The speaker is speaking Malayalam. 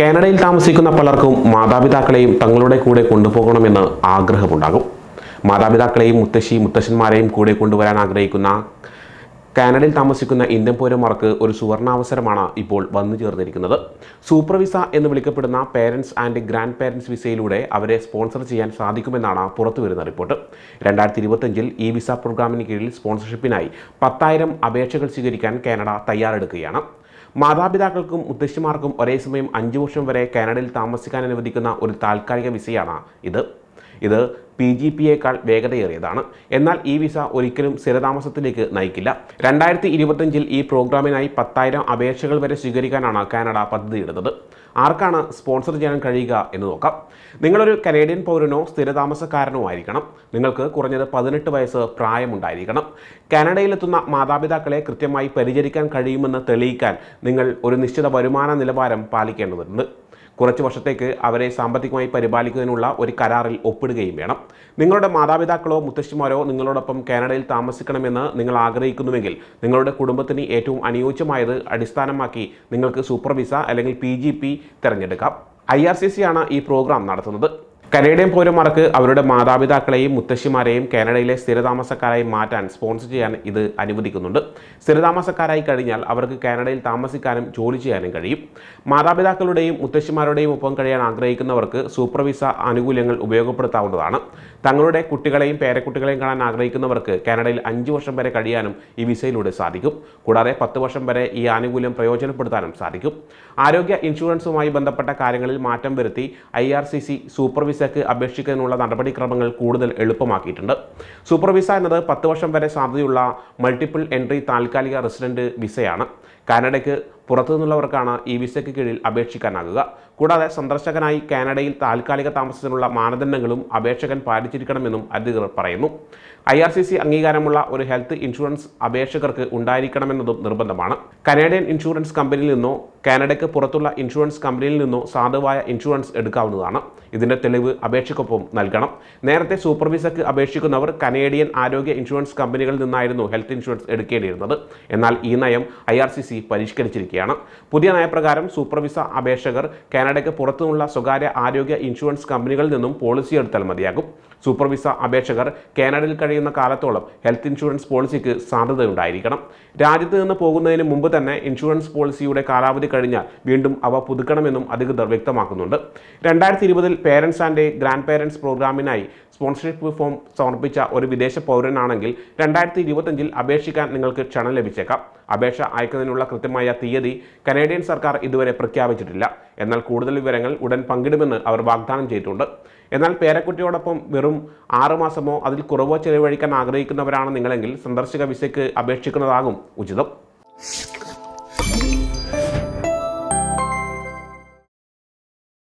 കാനഡയിൽ താമസിക്കുന്ന പലർക്കും മാതാപിതാക്കളെയും തങ്ങളുടെ കൂടെ കൊണ്ടുപോകണമെന്ന് ആഗ്രഹമുണ്ടാകും. മാതാപിതാക്കളെയും മുത്തശ്ശി മുത്തശ്ശന്മാരെയും കൂടെ കൊണ്ടുവരാൻ ആഗ്രഹിക്കുന്ന കാനഡയിൽ താമസിക്കുന്ന ഇന്ത്യൻ പൗരന്മാർക്ക് ഒരു സുവർണാവസരമാണ് ഇപ്പോൾ വന്നു ചേർന്നിരിക്കുന്നത്. സൂപ്പർ വിസ എന്ന് വിളിക്കപ്പെടുന്ന പേരൻസ് ആൻഡ് ഗ്രാൻഡ് പേരൻസ് വിസയിലൂടെ അവരെ സ്പോൺസർ ചെയ്യാൻ സാധിക്കുമെന്നാണ് പുറത്തു വരുന്ന റിപ്പോർട്ട്. രണ്ടായിരത്തി ഇരുപത്തഞ്ചിൽ ഈ വിസ പ്രോഗ്രാമിന് കീഴിൽ സ്പോൺസർഷിപ്പിനായി പത്തായിരം അപേക്ഷകൾ സ്വീകരിക്കാൻ കാനഡ തയ്യാറെടുക്കുകയാണ്. മാതാപിതാക്കൾക്കും മുത്തശ്ശിമാർക്കും ഒരേ സമയം അഞ്ച് വർഷം വരെ കാനഡയിൽ താമസിക്കാൻ അനുവദിക്കുന്ന ഒരു താൽക്കാലിക വിസയാണ് ഇത്. ഇത് പി ജി പിയേക്കാൾ വേഗതയേറിയതാണ്. എന്നാൽ ഈ വിസ ഒരിക്കലും സ്ഥിരതാമസത്തിലേക്ക് നയിക്കില്ല. രണ്ടായിരത്തി ഇരുപത്തഞ്ചിൽ ഈ പ്രോഗ്രാമിനായി പത്തായിരം അപേക്ഷകൾ വരെ സ്വീകരിക്കാനാണ് കാനഡ പദ്ധതിയിടുന്നത് ആർക്കാണ് സ്പോൺസർ ചെയ്യാൻ കഴിയുക എന്ന് നോക്കാം. നിങ്ങളൊരു കനേഡിയൻ പൗരനോ സ്ഥിരതാമസക്കാരനോ ആയിരിക്കണം. നിങ്ങൾക്ക് കുറഞ്ഞത് പതിനെട്ട് വയസ്സ് പ്രായമുണ്ടായിരിക്കണം. കാനഡയിലെത്തുന്ന മാതാപിതാക്കളെ കൃത്യമായി പരിചരിക്കാൻ കഴിയുമെന്ന് തെളിയിക്കാൻ നിങ്ങൾ ഒരു നിശ്ചിത വരുമാന നിലവാരം പാലിക്കേണ്ടതുണ്ട്. കുറച്ച് വർഷത്തേക്ക് അവരെ സാമ്പത്തികമായി പരിപാലിക്കുന്നതിനുള്ള ഒരു കരാറിൽ ഒപ്പിടുകയും വേണം. നിങ്ങളുടെ മാതാപിതാക്കളോ മുത്തശ്ശിമാരോ നിങ്ങളോടൊപ്പം കാനഡയിൽ താമസിക്കണമെന്ന് നിങ്ങൾ ആഗ്രഹിക്കുന്നുവെങ്കിൽ നിങ്ങളുടെ കുടുംബത്തിന് ഏറ്റവും അനുയോജ്യമായത് അടിസ്ഥാനമാക്കി നിങ്ങൾക്ക് സൂപ്പർ വിസ അല്ലെങ്കിൽ പി തിരഞ്ഞെടുക്കാം. ഐ ആർ സി സി ആണ് ഈ പ്രോഗ്രാം നടത്തുന്നത്. കനേഡിയൻ പൗരന്മാർക്ക് അവരുടെ മാതാപിതാക്കളെയും മുത്തശ്ശിമാരെയും കാനഡയിലെ സ്ഥിരതാമസക്കാരായി മാറ്റാൻ സ്പോൺസർ ചെയ്യാൻ ഇത് അനുവദിക്കുന്നുണ്ട്. സ്ഥിരതാമസക്കാരായി കഴിഞ്ഞാൽ അവർക്ക് കാനഡയിൽ താമസിക്കാനും ജോലി ചെയ്യാനും കഴിയും. മാതാപിതാക്കളുടെയും മുത്തശ്ശിമാരുടെയും ഒപ്പം കഴിയാൻ ആഗ്രഹിക്കുന്നവർക്ക് സൂപ്പർ വിസ ആനുകൂല്യങ്ങൾ ഉപയോഗപ്പെടുത്താവുന്നതാണ്. തങ്ങളുടെ കുട്ടികളെയും പേരക്കുട്ടികളെയും കാണാൻ ആഗ്രഹിക്കുന്നവർക്ക് കാനഡയിൽ അഞ്ച് വർഷം വരെ കഴിയാനും ഈ വിസയിലൂടെ സാധിക്കും. കൂടാതെ പത്ത് വർഷം വരെ ഈ ആനുകൂല്യം പ്രയോജനപ്പെടുത്താനും സാധിക്കും. ആരോഗ്യ ഇൻഷുറൻസുമായി ബന്ധപ്പെട്ട കാര്യങ്ങളിൽ മാറ്റം വരുത്തി ഐ സൂപ്പർ വിസയ്ക്ക് അപേക്ഷിക്കുന്നതിനുള്ള നടപടിക്രമങ്ങൾ കൂടുതൽ എളുപ്പമാക്കിയിട്ടുണ്ട്. സൂപ്പർ വിസ എന്നത് പത്ത് വർഷം വരെ സാധ്യതയുള്ള മൾട്ടിപ്പിൾ എൻട്രി താൽക്കാലിക റെസിഡന്റ് വിസയാണ്. കാനഡയ്ക്ക് പുറത്തു നിന്നുള്ളവർക്കാണ് ഈ വിസയ്ക്ക് കീഴിൽ അപേക്ഷിക്കാനാകുക. കൂടാതെ സന്ദർശകനായി കാനഡയിൽ താൽക്കാലിക താമസത്തിനുള്ള മാനദണ്ഡങ്ങളും അപേക്ഷകൻ പാലിച്ചിരിക്കണമെന്നും അധികൃതർ പറയുന്നു. ഐ ആർ സി സി അംഗീകാരമുള്ള ഒരു ഹെൽത്ത് ഇൻഷുറൻസ് അപേക്ഷകർക്ക് ഉണ്ടായിരിക്കണമെന്നതും നിർബന്ധമാണ്. കനേഡിയൻ ഇൻഷുറൻസ് കമ്പനിയിൽ നിന്നോ കാനഡയ്ക്ക് പുറത്തുള്ള ഇൻഷുറൻസ് കമ്പനിയിൽ നിന്നോ സാധുവായ ഇൻഷുറൻസ് എടുക്കാവുന്നതാണ്. ഇതിന്റെ തെളിവ് അപേക്ഷയ്ക്കൊപ്പം നൽകണം. നേരത്തെ സൂപ്പർ വിസയ്ക്ക് അപേക്ഷിക്കുന്നവർ കനേഡിയൻ ആരോഗ്യ ഇൻഷുറൻസ് കമ്പനികളിൽ നിന്നായിരുന്നു ഹെൽത്ത് ഇൻഷുറൻസ് എടുക്കേണ്ടിയിരുന്നത്. എന്നാൽ ഈ നയം ഐ ആർ സി സി പരിഷ്കരിച്ചിരിക്കുകയാണ്. പുതിയ നയപ്രകാരം സൂപ്പർ വിസ അപേക്ഷകർ കാനഡയ്ക്ക് പുറത്തുനിന്നുള്ള സ്വകാര്യ ആരോഗ്യ ഇൻഷുറൻസ് കമ്പനികളിൽ നിന്നും പോളിസി എടുത്താൽ മതിയാകും. സൂപ്പർ വിസ അപേക്ഷകർ കാനഡയിൽ കഴിയുന്ന കാലത്തോളം ഹെൽത്ത് ഇൻഷുറൻസ് പോളിസിക്ക് സാധ്യതയുണ്ടായിരിക്കണം. രാജ്യത്ത് നിന്ന് പോകുന്നതിന് മുമ്പ് തന്നെ ഇൻഷുറൻസ് പോളിസിയുടെ കാലാവധി കഴിഞ്ഞാൽ വീണ്ടും അവ പുതുക്കണമെന്നും അധികൃതർ വ്യക്തമാക്കുന്നുണ്ട്. രണ്ടായിരത്തി ഇരുപതിൽ പേരൻസ് ആൻഡ് ഗ്രാൻഡ് പേരൻസ് പ്രോഗ്രാമിനായി സ്പോൺസർഷിപ്പ് ഫോം സമർപ്പിച്ച ഒരു വിദേശ പൗരനാണെങ്കിൽ രണ്ടായിരത്തി ഇരുപത്തഞ്ചിൽ അപേക്ഷിക്കാൻ നിങ്ങൾക്ക് ക്ഷണം ലഭിച്ചേക്കാം. അപേക്ഷ അയക്കുന്നതിനുള്ള കൃത്യമായ തീയതി കനേഡിയൻ സർക്കാർ ഇതുവരെ പ്രഖ്യാപിച്ചിട്ടില്ല. എന്നാൽ കൂടുതൽ വിവരങ്ങൾ ഉടൻ പങ്കിടുമെന്ന് അവർ വാഗ്ദാനം ചെയ്തിട്ടുണ്ട്. എന്നാൽ പേരക്കുട്ടിയോടൊപ്പം വെറും ആറുമാസമോ അതിൽ കുറവോ ചെലവഴിക്കാൻ ആഗ്രഹിക്കുന്നവരാണ് നിങ്ങളെങ്കിൽ സന്ദർശക വിസയ്ക്ക് അപേക്ഷിക്കുന്നതാകും ഉചിതം.